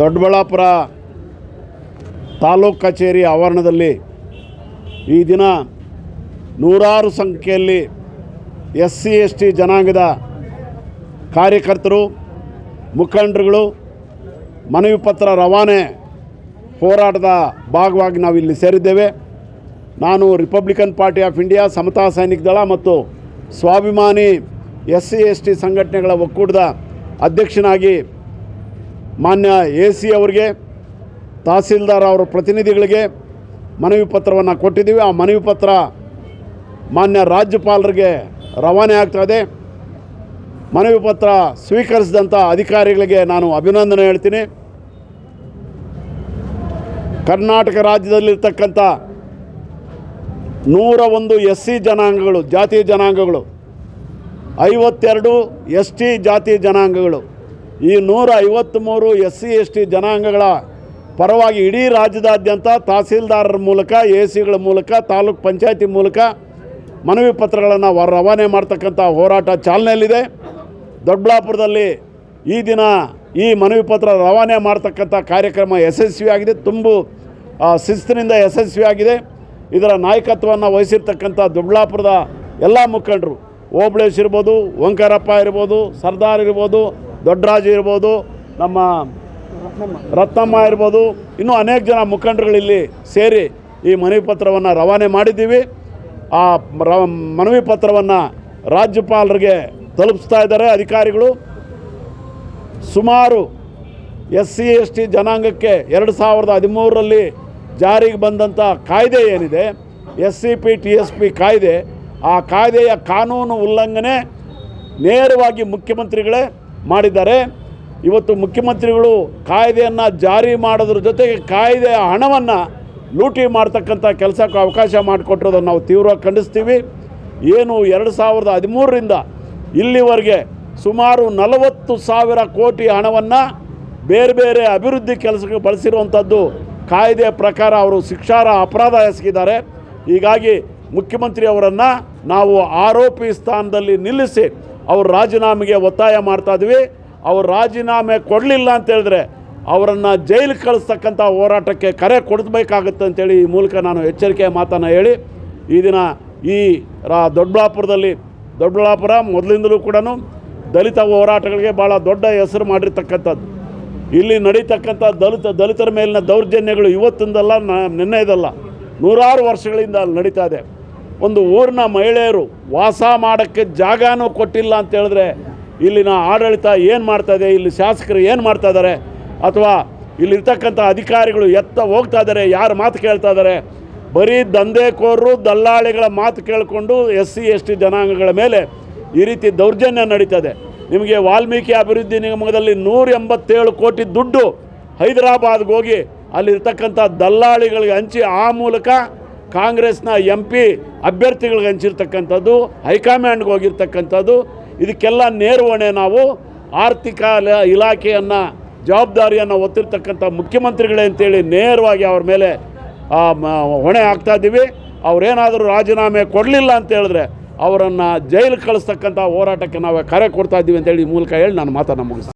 ದೊಡ್ಡಬಳ್ಳಾಪುರ ತಾಲೂಕು ಕಚೇರಿ ಆವರಣದಲ್ಲಿ ಈ ದಿನ ನೂರಾರು ಸಂಖ್ಯೆಯಲ್ಲಿ ಎಸ್ ಸಿ ಎಸ್ ಟಿ ಜನಾಂಗದ ಕಾರ್ಯಕರ್ತರು, ಮುಖಂಡರುಗಳು, ಮನವಿ ಪತ್ರ ರವಾನೆ ಹೋರಾಟದ ಭಾಗವಾಗಿ ನಾವು ಇಲ್ಲಿ ಸೇರಿದ್ದೇವೆ. ನಾನು Republican Party of India Samata Sainik Dal ಮತ್ತು ಸ್ವಾಭಿಮಾನಿ ಎಸ್ ಸಿ ಎಸ್ ಟಿ ಸಂಘಟನೆಗಳ ಒಕ್ಕೂಟದ ಅಧ್ಯಕ್ಷನಾಗಿ ಮಾನ್ಯ ಎ ಸಿ ಅವರಿಗೆ, ತಹಸೀಲ್ದಾರ್ ಅವರ ಪ್ರತಿನಿಧಿಗಳಿಗೆ ಮನವಿ ಪತ್ರವನ್ನು ಕೊಟ್ಟಿದ್ದೀವಿ. ಆ ಮನವಿ ಪತ್ರ ಮಾನ್ಯ ರಾಜ್ಯಪಾಲರಿಗೆ ರವಾನೆ ಆಗ್ತಾಯಿದೆ ಮನವಿ ಪತ್ರ ಸ್ವೀಕರಿಸಿದಂಥ ಅಧಿಕಾರಿಗಳಿಗೆ ನಾನು ಅಭಿನಂದನೆ ಹೇಳ್ತೀನಿ. ಕರ್ನಾಟಕ ರಾಜ್ಯದಲ್ಲಿರ್ತಕ್ಕಂಥ ನೂರ ಒಂದು ಎಸ್ ಸಿ ಜನಾಂಗಗಳು, ಜಾತಿ ಜನಾಂಗಗಳು, ಐವತ್ತೆರಡು ಎಸ್ ಟಿ ಜಾತಿ ಜನಾಂಗಗಳು ಈ ನೂರ ಐವತ್ತ್ಮೂರು ಎಸ್ ಸಿ ಎಸ್ ಟಿ ಜನಾಂಗಗಳ ಪರವಾಗಿ ಇಡೀ ರಾಜ್ಯದಾದ್ಯಂತ ತಹಸೀಲ್ದಾರರ ಮೂಲಕ ಎ ಸಿಗಳ ಮೂಲಕ, ತಾಲೂಕ್ ಪಂಚಾಯತಿ ಮೂಲಕ ಮನವಿ ಪತ್ರಗಳನ್ನು ರವಾನೆ ಮಾಡ್ತಕ್ಕಂಥ ಹೋರಾಟ ಚಾಲನೆಯಲ್ಲಿದೆ. ದೊಡ್ಡಬಳ್ಳಾಪುರದಲ್ಲಿ ಈ ದಿನ ಈ ಮನವಿ ಪತ್ರ ರವಾನೆ ಮಾಡ್ತಕ್ಕಂಥ ಕಾರ್ಯಕ್ರಮ ಯಶಸ್ವಿಯಾಗಿದೆ. ತುಂಬು ಶಿಸ್ತಿನಿಂದ ಯಶಸ್ವಿಯಾಗಿದೆ. ಇದರ ನಾಯಕತ್ವವನ್ನು ವಹಿಸಿರ್ತಕ್ಕಂಥ ದೊಡ್ಡಬಳ್ಳಾಪುರದ ಎಲ್ಲ ಮುಖಂಡರು, ಓಬಳೇಶ್ ಇರ್ಬೋದು, ಓಂಕಾರಪ್ಪ ಇರ್ಬೋದು, ಸರ್ದಾರ್ ಇರ್ಬೋದು ದೊಡ್ಡರಾಜು ಇರ್ಬೋದು, ನಮ್ಮ ರತ್ನಮ್ಮ ಇರ್ಬೋದು, ಇನ್ನೂ ಅನೇಕ ಜನ ಮುಖಂಡರುಗಳಿಲ್ಲಿ ಸೇರಿ ಈ ಮನವಿ ಪತ್ರವನ್ನು ರವಾನೆ ಮಾಡಿದ್ದೀವಿ. ಆ ರ ಮನವಿ ಪತ್ರವನ್ನು ರಾಜ್ಯಪಾಲರಿಗೆ ತಲುಪಿಸ್ತಾ ಇದ್ದಾರೆ ಅಧಿಕಾರಿಗಳು. ಸುಮಾರು ಎಸ್ ಸಿ ಎಸ್ ಟಿ ಜನಾಂಗಕ್ಕೆ ಎರಡು ಸಾವಿರದ ಹದಿಮೂರರಲ್ಲಿ ಜಾರಿಗೆ ಬಂದಂಥ ಕಾಯ್ದೆ ಏನಿದೆ S C P, T S P ಕಾಯ್ದೆ, ಆ ಕಾಯ್ದೆಯ ಕಾನೂನು ಉಲ್ಲಂಘನೆ ನೇರವಾಗಿ ಮುಖ್ಯಮಂತ್ರಿಗಳೇ ಮಾಡಿದ್ದಾರೆ. ಇವತ್ತು ಮುಖ್ಯಮಂತ್ರಿಗಳು ಕಾಯ್ದೆಯನ್ನು ಜಾರಿ ಮಾಡೋದ್ರ ಜೊತೆಗೆ ಕಾಯ್ದೆಯ ಹಣವನ್ನು ಲೂಟಿ ಮಾಡ್ತಕ್ಕಂಥ ಕೆಲಸಕ್ಕೆ ಅವಕಾಶ ಮಾಡಿಕೊಟ್ಟಿರೋದನ್ನು ನಾವು ತೀವ್ರವಾಗಿ ಖಂಡಿಸ್ತೀವಿ. ಏನು ಎರಡು ಸಾವಿರದ ಹದಿಮೂರರಿಂದ ಇಲ್ಲಿವರೆಗೆ ಸುಮಾರು ನಲವತ್ತು ಸಾವಿರ ಕೋಟಿ ಹಣವನ್ನು ಬೇರೆ ಬೇರೆ ಅಭಿವೃದ್ಧಿ ಕೆಲಸಕ್ಕೆ ಬಳಸಿರುವಂಥದ್ದು ಕಾಯ್ದೆ ಪ್ರಕಾರ ಅವರು ಶಿಕ್ಷಾರ ಅಪರಾಧ ಎಸಗಿದ್ದಾರೆ. ಹೀಗಾಗಿ ಮುಖ್ಯಮಂತ್ರಿಯವರನ್ನು ನಾವು ಆರೋಪಿ ಸ್ಥಾನದಲ್ಲಿ ನಿಲ್ಲಿಸಿ ಅವ್ರ ರಾಜೀನಾಮೆಗೆ ಒತ್ತಾಯ ಮಾಡ್ತಾಯಿದ್ವಿ ಅವ್ರು ರಾಜೀನಾಮೆ ಕೊಡಲಿಲ್ಲ ಅಂತ ಹೇಳಿದ್ರೆ ಅವರನ್ನು ಜೈಲು ಕಳಿಸ್ತಕ್ಕಂಥ ಹೋರಾಟಕ್ಕೆ ಕರೆ ಕೊಡಬೇಕಾಗುತ್ತೆ ಅಂತೇಳಿ ಈ ಮೂಲಕ ನಾನು ಎಚ್ಚರಿಕೆಯ ಮಾತನ್ನು ಹೇಳಿ. ಈ ದಿನ ಈ ರಾ ದೊಡ್ಡಬಳ್ಳಾಪುರದಲ್ಲಿ ದೊಡ್ಡಬಳ್ಳಾಪುರ ಮೊದಲಿಂದಲೂ ಕೂಡ ದಲಿತ ಹೋರಾಟಗಳಿಗೆ ಭಾಳ ದೊಡ್ಡ ಹೆಸರು ಮಾಡಿರ್ತಕ್ಕಂಥದ್ದು. ಇಲ್ಲಿ ನಡೀತಕ್ಕಂಥ ದಲಿತ, ದಲಿತರ ಮೇಲಿನ ದೌರ್ಜನ್ಯಗಳು ಇವತ್ತಿಂದಲ್ಲ ನಿನ್ನೆದಲ್ಲ ನೂರಾರು ವರ್ಷಗಳಿಂದ ಅಲ್ಲಿ ನಡೀತಾ ಇದೆ. ಒಂದು ಊರಿನ ಮಹಿಳೆಯರು ವಾಸ ಮಾಡೋಕ್ಕೆ ಜಾಗನೂ ಕೊಟ್ಟಿಲ್ಲ ಅಂತ ಹೇಳಿದ್ರೆ ಇಲ್ಲಿನ ಆಡಳಿತ ಏನು ಮಾಡ್ತಾ ಇದೆ? ಇಲ್ಲಿ ಶಾಸಕರು ಏನು ಮಾಡ್ತಾ ಇದ್ದಾರೆ? ಅಥವಾ ಇಲ್ಲಿರ್ತಕ್ಕಂಥ ಅಧಿಕಾರಿಗಳು ಎತ್ತ ಹೋಗ್ತಾ ಇದ್ದಾರೆ? ಯಾರು ಮಾತು ಕೇಳ್ತಾ ಇದ್ದಾರೆ? ಬರೀ ದಂಧೆಕೋರರು, ದಲ್ಲಾಳಿಗಳ ಮಾತು ಕೇಳಿಕೊಂಡು ಎಸ್ ಸಿ, ಎಸ್ ಟಿ ಜನಾಂಗಗಳ ಮೇಲೆ ಈ ರೀತಿ ದೌರ್ಜನ್ಯ ನಡೀತದೆ. ನಿಮಗೆ ವಾಲ್ಮೀಕಿ ಅಭಿವೃದ್ಧಿ ನಿಗಮದಲ್ಲಿ ನೂರ ಎಂಬತ್ತೇಳು ಕೋಟಿ ದುಡ್ಡು ಹೈದರಾಬಾದ್ಗೆ ಹೋಗಿ ಅಲ್ಲಿರ್ತಕ್ಕಂಥ ದಲ್ಲಾಳಿಗಳಿಗೆ ಹಂಚಿ ಆ ಮೂಲಕ ಕಾಂಗ್ರೆಸ್ನ ಎಂ ಪಿ ಅಭ್ಯರ್ಥಿಗಳಿಗೆ ಹಂಚಿರ್ತಕ್ಕಂಥದ್ದು, ಹೈಕಮಾಂಡ್ಗೆ ಹೋಗಿರ್ತಕ್ಕಂಥದ್ದು, ಇದಕ್ಕೆಲ್ಲ ನೇರವಣೆ ನಾವು ಆರ್ಥಿಕ ಇಲಾಖೆಯನ್ನು, ಜವಾಬ್ದಾರಿಯನ್ನು ಹೊತ್ತಿರ್ತಕ್ಕಂಥ ಮುಖ್ಯಮಂತ್ರಿಗಳೇ ಅಂತೇಳಿ ನೇರವಾಗಿ ಅವ್ರ ಮೇಲೆ ಹೊಣೆ ಹಾಕ್ತಾ ಇದ್ದೀವಿ ಅವರೇನಾದರೂ ರಾಜೀನಾಮೆ ಕೊಡಲಿಲ್ಲ ಅಂತ ಹೇಳಿದ್ರೆ ಅವರನ್ನು ಜೈಲಿಗೆ ಕಳಿಸ್ತಕ್ಕಂಥ ಹೋರಾಟಕ್ಕೆ ನಾವು ಕರೆ ಕೊಡ್ತಾ ಇದ್ದೀವಿ ಅಂತೇಳಿ ಮೂಲಕ ಹೇಳಿ ನಾನು ಮಾತನ್ನು ಮುಗಿಸ್ತೀನಿ.